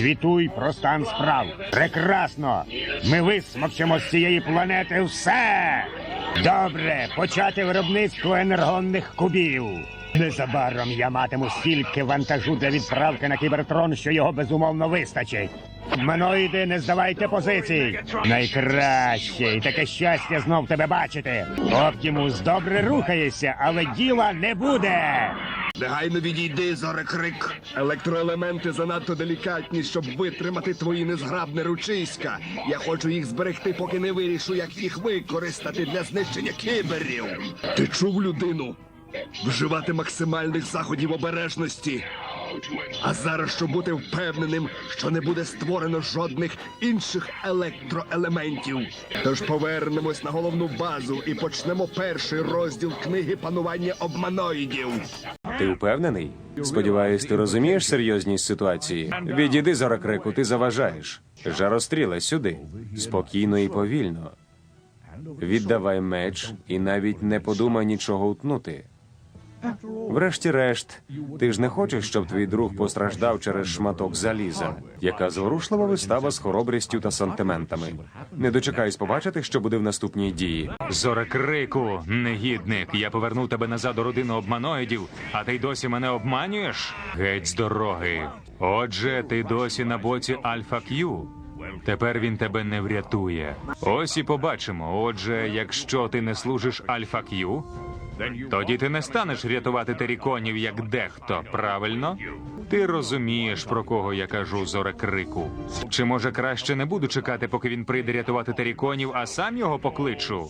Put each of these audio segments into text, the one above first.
Звітуй про стан справ. Прекрасно. Ми висмокчемо з цієї планети все. Добре, почати виробництво енергонних кубів. Незабаром я матиму стільки вантажу для відправки на кібертрон, що його безумовно вистачить. Маноїди, не здавайте позицій. Найкраще, і таке щастя знов тебе бачити. Оптімус добре рухаєшся, але діла не буде. Негайно відійди, зорекрик. Електроелементи занадто делікатні, щоб витримати твої незграбне ручиська. Я хочу їх зберегти, поки не вирішу, як їх використати для знищення кіберів. Ти чув людину? Вживати максимальних заходів обережності. А зараз, щоб бути впевненим, що не буде створено жодних інших електроелементів. Тож повернемось на головну базу і почнемо перший розділ книги панування обманоїдів. Ти впевнений? Сподіваюсь, ти розумієш серйозність ситуації. Відійди за крику, ти заважаєш. Жаростріле сюди. Спокійно і повільно. Віддавай меч і навіть не подумай нічого утнути. Врешті-решт, ти ж не хочеш, щоб твій друг постраждав через шматок заліза. Яка зворушлива вистава з хоробрістю та сантиментами. Не дочекаюсь побачити, що буде в наступній дії. Зорекрику, негідник, я повернув тебе назад у родину обманоїдів, а ти досі мене обманюєш? Геть з дороги. Отже, ти досі на боці Альфа Кью. Тепер він тебе не врятує. Ось і побачимо. Отже, якщо ти не служиш Альфа Кью, тоді ти не станеш рятувати теріконів як дехто, правильно? Ти розумієш, про кого я кажу, зорекрику. Чи може краще не буду чекати, поки він прийде рятувати теріконів, а сам його покличу?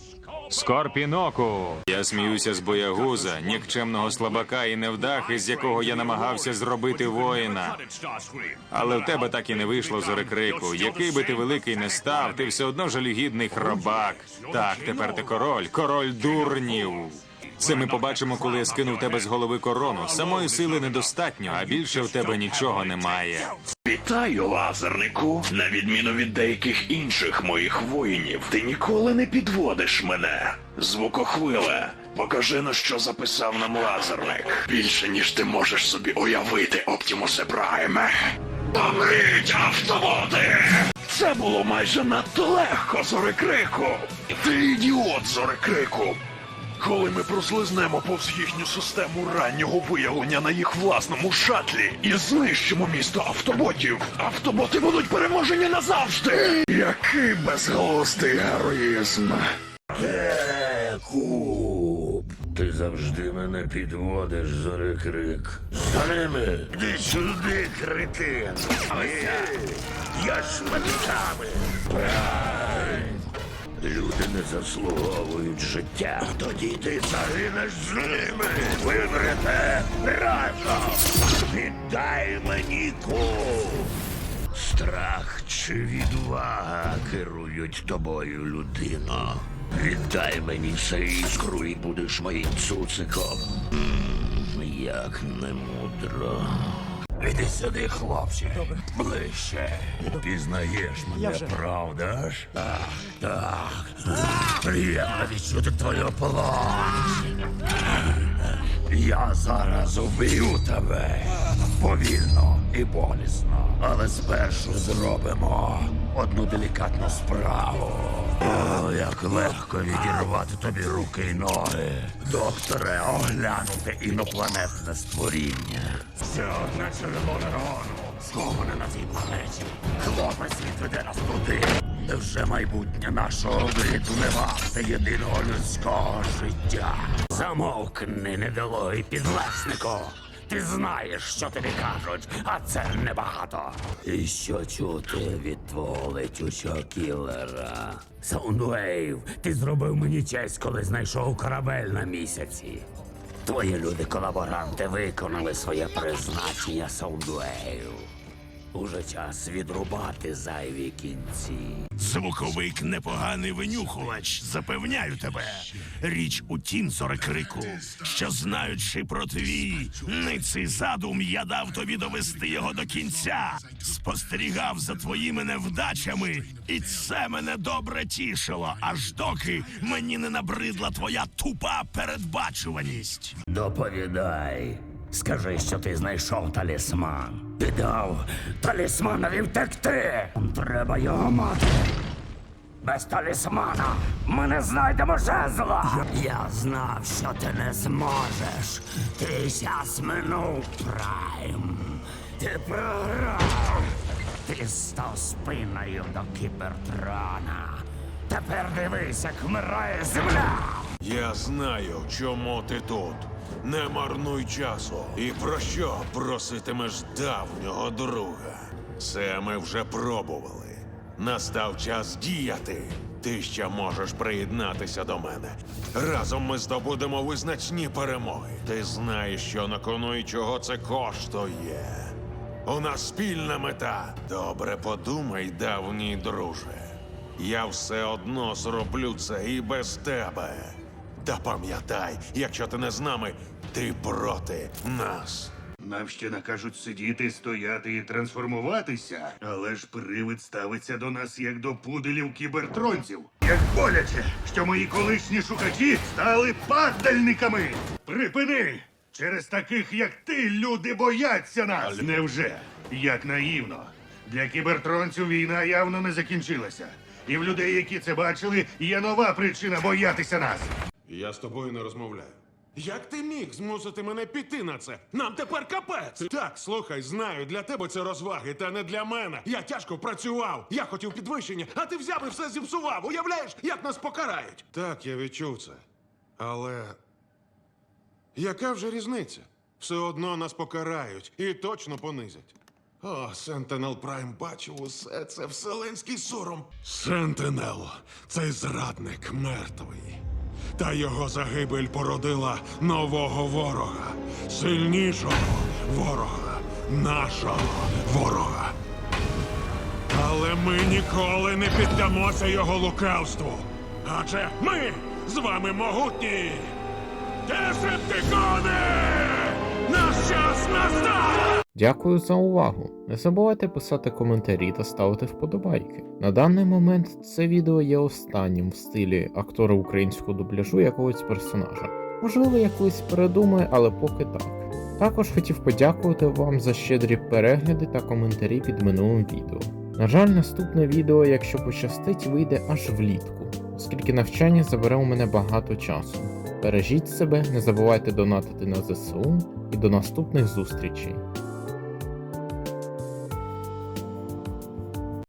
Скорпіноку! Я сміюся з боягуза, нікчемного слабака і невдахи, з якого я намагався зробити воїна. Але в тебе так і не вийшло зорекрику. Який би ти великий не став, ти все одно жалюгідний хробак. Так, тепер ти король, король дурнів. Це ми побачимо, коли я скину в тебе з голови корону. Самої сили недостатньо, а більше в тебе нічого немає. Вітаю, лазернику. На відміну від деяких інших моїх воїнів, ти ніколи не підводиш мене. Звукохвиле, покажи на що записав нам лазерник. Більше ніж ти можеш собі уявити, Оптімусе Прайме. Помріть, автоботи! Це було майже надто легко, зорекрику. Ти ідіот, зорекрику. Коли ми прослизнемо повз їхню систему раннього виявлення на їх власному шатлі і знищимо місто автоботів, автоботи будуть переможені назавжди. Який безголостий героїзм. Куб, ти завжди мене підводиш, зорекрик. За ними! Іди сюди, кретин! Ні, Я шматками! Люди не заслуговують життя. Тоді ти загинеш з ними. Вимрете разом. Віддай мені куб. Страх чи відвага керують тобою, людино. Віддай мені все іскру і будеш моїм цуциком. М, Як немудро. Іди сюди, хлопче. Ближче. Пізнаєш мене, правда ж? Так, так. Приємно відчути твою плоть. Я зараз уб'ю тебе повільно і болісно. Але спершу зробимо одну делікатну справу. Як легко відірвати тобі руки й ноги. Докторе, оглянути інопланетне створіння. Це одне червоне рону, сховане на цій планеті. Хлопець відведе нас туди. Де вже майбутнє нашого виду не варте єдиного людського життя. Замовкни, недолугий підлеснику. Ти знаєш, що тобі кажуть, а це небагато. І що чути від твого летючого кілера? Саундвейв, ти зробив мені честь, коли знайшов корабель на місяці. Твої люди-колаборанти виконали своє призначення, Саундвейв. Уже час відрубати зайві кінці. Звуковик непоганий винюхувач, запевняю тебе. Річ у тім, зорекрику, що знаючи про твій ниций задум, я дав тобі довести його до кінця. Спостерігав за твоїми невдачами, і це мене добре тішило, аж доки мені не набридла твоя тупа передбачуваність. Доповідай, Скажи, що ти знайшов талісман. Ти дав талісманові втекти. Треба його мати. Без талісмана ми не знайдемо жезла. Я знав, що ти не зможеш. Ти час минув, Прайм. Ти програв. Ти став спиною до кібертрона. Тепер дивись, як вмирає земля. Я знаю, чому ти тут. Не марнуй часу. І про що проситимеш давнього друга? Це ми вже пробували. Настав час діяти. Ти ще можеш приєднатися до мене. Разом ми здобудемо визначні перемоги. Ти знаєш, що на кону і чого це коштує. У нас спільна мета. Добре подумай, давній друже. Я все одно зроблю це і без тебе. Та пам'ятай, якщо ти не з нами, ти проти нас. Нам ще накажуть сидіти, стояти і трансформуватися, але ж привид ставиться до нас як до пуделів кібертронців. Як боляче, що мої колишні шукачі стали падальниками. Припини! Через таких, як ти, люди бояться нас. Невже? Як наївно. Для кібертронців війна явно не закінчилася. І в людей, які це бачили, є нова причина боятися нас. Я з тобою не розмовляю. Як ти міг змусити мене піти на це? Нам тепер капець. Так, слухай, знаю, для тебе це розваги, та не для мене. Я тяжко працював. Я хотів підвищення, а ти взяв і все зіпсував. Уявляєш, як нас покарають? Так, я відчув це. Але яка вже різниця? Все одно нас покарають і точно понизять. О, Сентенел Прайм бачив усе це вселенський сором. Сентенел, цей зрадник мертвий. Та його загибель породила нового ворога, сильнішого ворога, нашого ворога. Але ми ніколи не піддамося його лукавству. Адже ми з вами могутні. Десептикони! Наш час настав! Дякую за увагу. Не забувайте писати коментарі та ставити вподобайки. На даний момент це відео є останнім в стилі актора українського дубляжу якогось персонажа. Можливо, я колись передумаю, але поки так. Також хотів подякувати вам за щедрі перегляди та коментарі під минулим відео. На жаль, наступне відео, якщо пощастить, вийде аж влітку, оскільки навчання забере у мене багато часу. Бережіть себе, не забувайте донатити на ЗСУ і до наступних зустрічей.